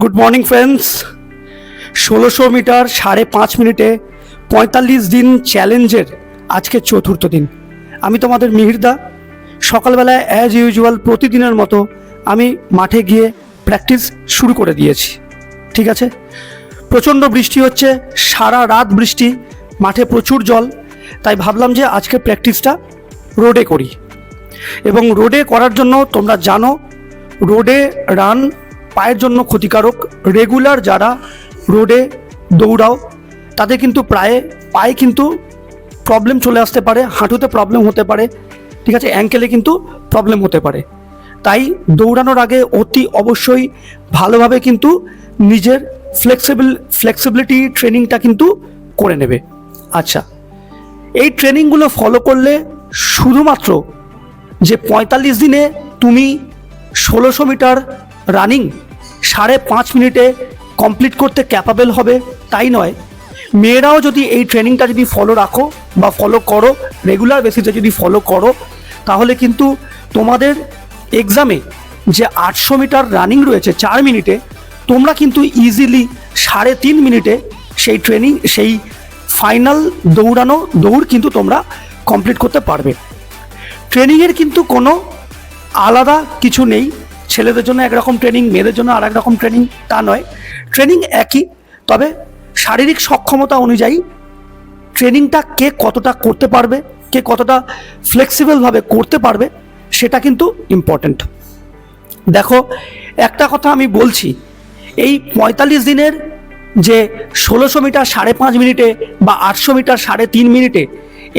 Good morning friends ষোলোশো metre সাড়ে পাঁচ মিনিটে পঁয়তাল্লিশ দিন চ্যালেঞ্জের আজকে চতুর্থ দিন। আমি তোমাদের মিহিরদা। সকালবেলায় অ্যাজ ইউজুয়াল প্রতিদিনের মতো আমি মাঠে গিয়ে প্র্যাকটিস শুরু করে দিয়েছি। ঠিক আছে? প্রচণ্ড বৃষ্টি হচ্ছে, সারা রাত বৃষ্টি, মাঠে প্রচুর জল। তাই ভাবলাম যে আজকে প্র্যাকটিসটা রোডে করি। এবং রোডে করার জন্য তোমরা জানো রোডে রান পায়ের জন্য ক্ষতিকারক। রেগুলার যারা রোডে দৌড়াও, তাদের কিন্তু প্রায় পায়ে কিন্তু প্রবলেম চলে আসতে পারে, হাঁটুতে প্রবলেম হতে পারে, ঠিক আছে? অ্যাঙ্কেলে কিন্তু প্রবলেম হতে পারে। তাই দৌড়ানোর আগে অতি অবশ্যই ভালোভাবে কিন্তু নিজের ফ্লেক্সিবল ফ্লেক্সিবিলিটি ট্রেনিংটা কিন্তু করে নেবে। আচ্ছা এই ট্রেনিংগুলো ফলো করলে শুধুমাত্র যে পঁয়তাল্লিশ দিনে তুমি ষোলোশো মিটার রানিং সাড়ে পাঁচ মিনিটে কমপ্লিট করতে ক্যাপাবেল হবে, তাই নয়। মেয়েরাও যদি এই ট্রেনিংটা যদি ফলো রাখো বা ফলো করো রেগুলার বেসিসে যদি ফলো করো, তাহলে কিন্তু তোমাদের এক্সামে যে আটশো মিটার রানিং রয়েছে চার মিনিটে, তোমরা কিন্তু ইজিলি সাড়ে তিন মিনিটে সেই ট্রেনিং সেই ফাইনাল দৌড়ানো দৌড় কিন্তু তোমরা কমপ্লিট করতে পারবে। ট্রেনিংয়ের কিন্তু কোনো আলাদা কিছু নেই। ছেলেদের জন্য একরকম ট্রেনিং মেয়েদের জন্য আর রকম ট্রেনিং তা নয়। ট্রেনিং একই, তবে শারীরিক সক্ষমতা অনুযায়ী ট্রেনিংটা কে কতটা করতে পারবে, কে কতটা ফ্লেক্সিবলভাবে করতে পারবে, সেটা কিন্তু ইম্পর্ট্যান্ট দেখো, একটা কথা আমি বলছি, এই পঁয়তাল্লিশ দিনের যে ষোলোশো মিটার সাড়ে পাঁচ মিনিটে বা আটশো মিটার সাড়ে তিন মিনিটে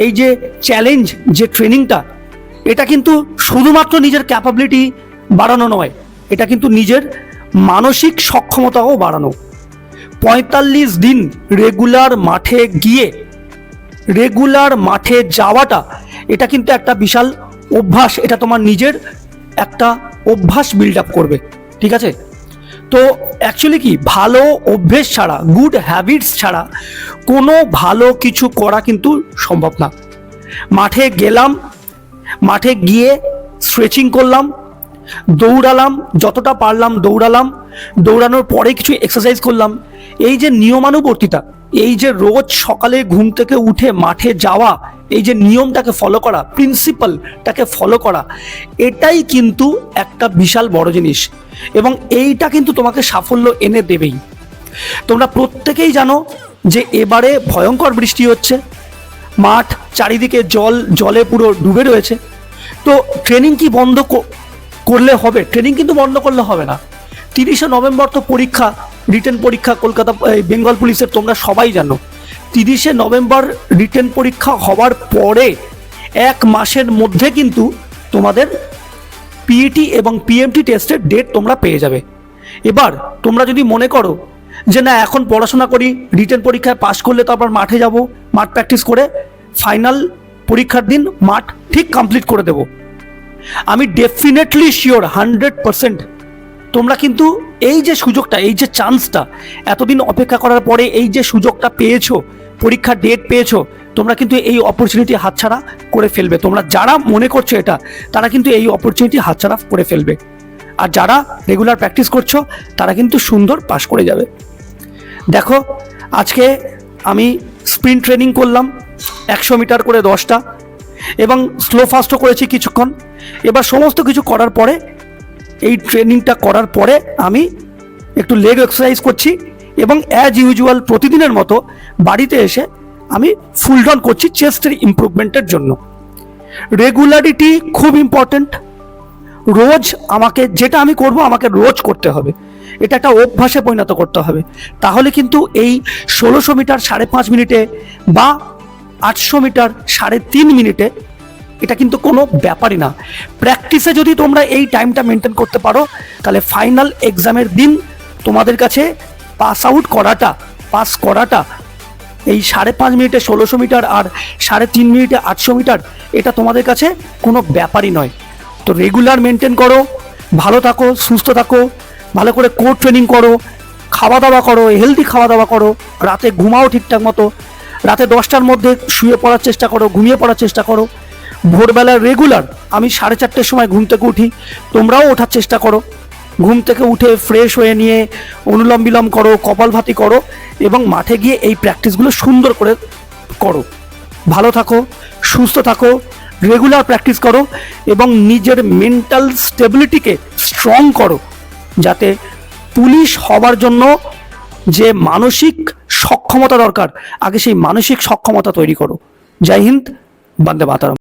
এই যে চ্যালেঞ্জ যে ট্রেনিংটা এটা কিন্তু শুধুমাত্র নিজের ক্যাপাবিলিটি বাড়ানো নয়। এটা কিন্তু নিজের মানসিক সক্ষমতাও বাড়ানো। পঁয়তাল্লিশ দিন রেগুলার মাঠে গিয়ে, রেগুলার মাঠে যাওয়াটা, এটা কিন্তু একটা বিশাল অভ্যাস। এটা তোমার নিজের একটা অভ্যাস বিল্ড আপ করবে। ঠিক আছে? তো অ্যাকচুয়ালি কি, ভালো অভ্যেস ছাড়া গুড হ্যাবিটস ছাড়া কোনো ভালো কিছু করা কিন্তু সম্ভব না। মাঠে গেলাম, মাঠে গিয়ে স্ট্রেচিং করলাম দৌড়ালাম, যতটা পারলাম দৌড়ালাম। দৌড়ানোর পরে কিছু এক্সারসাইজ করলাম। এই যে নিয়মানুবর্তিতা, এই যে রোজ সকালে ঘুম থেকে উঠে মাঠে যাওয়া, এই যে নিয়মটাকে ফলো করা প্রিন্সিপালটাকে ফলো করা, এটাই কিন্তু একটা বিশাল বড় জিনিস এবং এইটা কিন্তু তোমাকে সাফল্য এনে দেবেই। তোমরা প্রত্যেকেই জানো যে এবারে ভয়ঙ্কর বৃষ্টি হচ্ছে। মাঠ চারিদিকে জল, জলে পুরো ডুবে রয়েছে। তো ট্রেনিং কি বন্ধ করলে হবে ট্রেনিং কিন্তু বন্ধ করলে হবে না। তিরিশে নভেম্বর তো পরীক্ষা রিটেন পরীক্ষা, কলকাতা বেঙ্গল পুলিশের, তোমরা সবাই জানো। তিরিশে নভেম্বর রিটেন পরীক্ষা হওয়ার পরে এক মাসের মধ্যে কিন্তু তোমাদের পিইটি এবং পিএমটি টেস্টের ডেট তোমরা পেয়ে যাবে। এবার তোমরা যদি মনে করো যে না, এখন পড়াশোনা করি রিটেন পরীক্ষায় পাশ করলে তারপর মাঠে যাব, মাঠ প্র্যাকটিস করে ফাইনাল পরীক্ষার দিন মাঠ ঠিক কমপ্লিট করে দেব। আমি ডেফিনেটলি শিওর হান্ড্রেড পারসেন্ট তোমরা কিন্তু এই যে সুযোগটা, এই যে চান্সটা এতদিন অপেক্ষা করার পরে এই যে সুযোগটা পেয়েছ, পরীক্ষার ডেট পেয়েছ, তোমরা কিন্তু এই অপরচুনিটি হাতছাড়া করে ফেলবে। তোমরা যারা মনে করছ এটা, তারা কিন্তু এই অপরচুনিটি হাতছাড়া করে ফেলবে। আর যারা রেগুলার প্র্যাকটিস করছ, তারা কিন্তু সুন্দর পাশ করে যাবে। দেখো, আজকে আমি স্প্রিন্ট ট্রেনিং করলাম, একশো মিটার করে দশটা এবং স্লো ফাস্টও করেছি কিছুক্ষণ। এবার সমস্ত কিছু করার পরে, এই ট্রেনিংটা করার পরে আমি একটু লেগ এক্সারসাইজ করছি এবং অ্যাজ ইউজুয়াল প্রতিদিনের মতো বাড়িতে এসে আমি ফুল ডাউন করছি চেস্টের ইম্প্রুভমেন্টের জন্য। রেগুলারিটি খুব ইম্পর্ট্যান্ট রোজ আমাকে, যেটা আমি করব আমাকে রোজ করতে হবে। এটা একটা অভ্যাসে পরিণত করতে হবে। তাহলে কিন্তু এই ষোলোশো মিটার সাড়ে পাঁচ মিনিটে বা আটশো মিটার সাড়ে তিন মিনিটে, এটা কিন্তু কোনো ব্যাপারই না। প্র্যাকটিসে যদি তোমরা এই টাইমটা মেনটেন করতে পারো, তাহলে ফাইনাল এক্সামের দিন তোমাদের কাছে পাস আউট করাটা পাস করাটা, এই সাড়ে পাঁচ মিনিটে ষোলোশো মিটার আর সাড়ে তিন মিনিটে আটশো মিটার, এটা তোমাদের কাছে কোনো ব্যাপারই নয়। তো রেগুলার মেনটেন করো, ভালো থাকো, সুস্থ থাকো, ভালো করে কোর ট্রেনিং করো, খাওয়া দাওয়া করো হেলদি খাওয়া দাওয়া করো, রাতে ঘুমাও ঠিকঠাক মতো রাতে দশটার মধ্যে শুয়ে পড়ার চেষ্টা করো, ঘুমিয়ে পড়ার চেষ্টা করো। ভোরবেলা রেগুলার আমি সাড়ে চারটের সময় ঘুম থেকে উঠি, তোমরাও ওঠার চেষ্টা করো। ঘুম থেকে উঠে ফ্রেশ হয়ে নিয়ে অনুলম বিলম করো কপালভাতি করো এবং মাঠে গিয়ে এই প্র্যাকটিসগুলো সুন্দর করে করো। ভালো থাকো, সুস্থ থাকো রেগুলার প্র্যাকটিস করো এবং নিজের মেন্টাল স্টেবিলিটিকে স্ট্রং করো। যাতে পুলিশ হবার জন্য যে মানসিক সক্ষমতা দরকার আগে সেই মানসিক সক্ষমতা তৈরি করো। জয় হিন্দ বন্দে মাতারম।